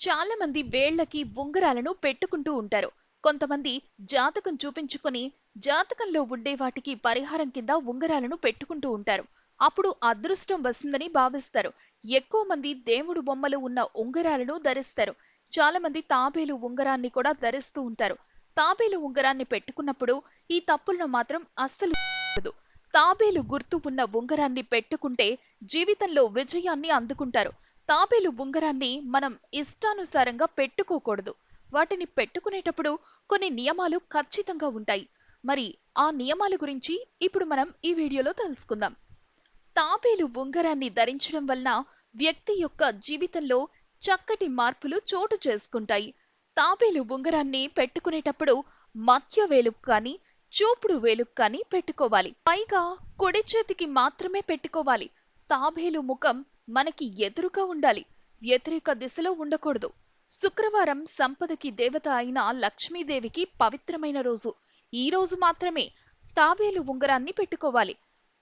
చాలా మంది వేళ్ళకి ఉంగరాలను పెట్టుకుంటూ ఉంటారు. కొంతమంది జాతకం చూపించుకొని జాతకంలో ఉండే వాటికి పరిహారం కింద ఉంగరాలను పెట్టుకుంటూ ఉంటారు. అప్పుడు అదృష్టం వస్తుందని భావిస్తారు. ఎక్కువ మంది దేవుడు బొమ్మలు ఉన్న ఉంగరాలను ధరిస్తారు. చాలా మంది తాబేలు ఉంగరాన్ని కూడా ధరిస్తూ ఉంటారు. తాబేలు ఉంగరాన్ని పెట్టుకున్నప్పుడు ఈ తప్పులను మాత్రం అస్సలు తాబేలు గుర్తు ఉన్న ఉంగరాన్ని పెట్టుకుంటే జీవితంలో విజయాన్ని అందుకుంటారు. తాబేలు ఉంగరాన్ని మనం ఇష్టానుసారంగా పెట్టుకోకూడదు. వాటిని పెట్టుకునేటప్పుడు కొన్ని నియమాలు ఖచ్చితంగా ఉంటాయి. మరి ఆ నియమాల గురించి ఇప్పుడు మనం ఈ వీడియోలో తెలుసుకుందాం. తాబేలు ఉంగరాన్ని ధరించడం వలన వ్యక్తి యొక్క జీవితంలో చక్కటి మార్పులు చోటు చేసుకుంటాయి. తాబేలు ఉంగరాన్ని పెట్టుకునేటప్పుడు మధ్య వేలుకు కానీ చూపుడు వేలుకు కానీ పెట్టుకోవాలి. పైగా కుడి చేతికి మాత్రమే పెట్టుకోవాలి. తాబేలు ముఖం మనకి ఎదురుగా ఉండాలి. వ్యతిరేక దిశలో ఉండకూడదు. శుక్రవారం సంపదకి దేవత అయిన లక్ష్మీదేవికి పవిత్రమైన రోజు. ఈ రోజు మాత్రమే తాబేలు ఉంగరాన్ని పెట్టుకోవాలి.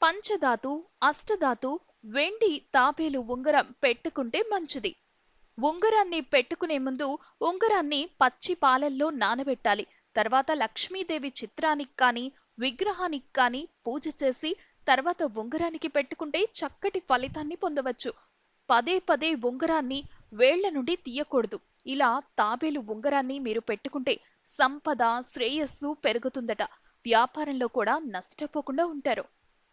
పంచధాతు అష్టధాతు వెండి తాబేలు ఉంగరం పెట్టుకుంటే మంచిది. ఉంగరాన్ని పెట్టుకునే ముందు ఉంగరాన్ని పచ్చి పాలల్లో నానబెట్టాలి. తర్వాత లక్ష్మీదేవి చిత్రానికి కానీ విగ్రహానికి కానీ పూజ చేసి తర్వాత ఉంగరానికి పెట్టుకుంటే చక్కటి ఫలితాన్ని పొందవచ్చు. పదే పదే ఉంగరాన్ని వేళ్ళ నుండి తీయకూడదు. ఇలా తాబేలు ఉంగరాన్ని మీరు పెట్టుకుంటే సంపద శ్రేయస్సు పెరుగుతుందట. వ్యాపారంలో కూడా నష్టపోకుండా ఉంటారు.